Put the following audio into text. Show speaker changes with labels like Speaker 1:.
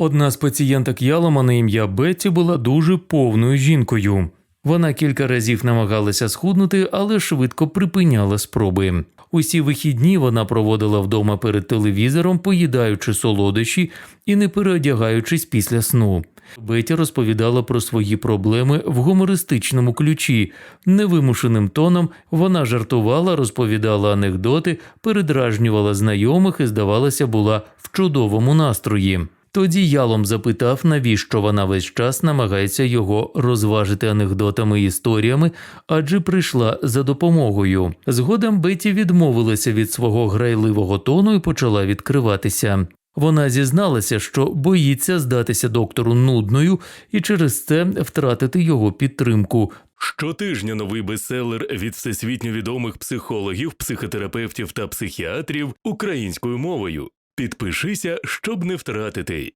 Speaker 1: Одна з пацієнток Ялома на ім'я Бетті була дуже повною жінкою. Вона кілька разів намагалася схуднути, але швидко припиняла спроби. Усі вихідні вона проводила вдома перед телевізором, поїдаючи солодощі і не переодягаючись після сну. Бетті розповідала про свої проблеми в гумористичному ключі. Невимушеним тоном вона жартувала, розповідала анекдоти, передражнювала знайомих і, здавалося, була в чудовому настрої. Тоді Ялом запитав, навіщо вона весь час намагається його розважити анекдотами і історіями, адже прийшла за допомогою. Згодом Беті відмовилася від свого грайливого тону і почала відкриватися. Вона зізналася, що боїться здатися доктору нудною і через це втратити його підтримку.
Speaker 2: Щотижня новий бестселер від всесвітньо відомих психологів, психотерапевтів та психіатрів українською мовою. Підпишися, щоб не втратити.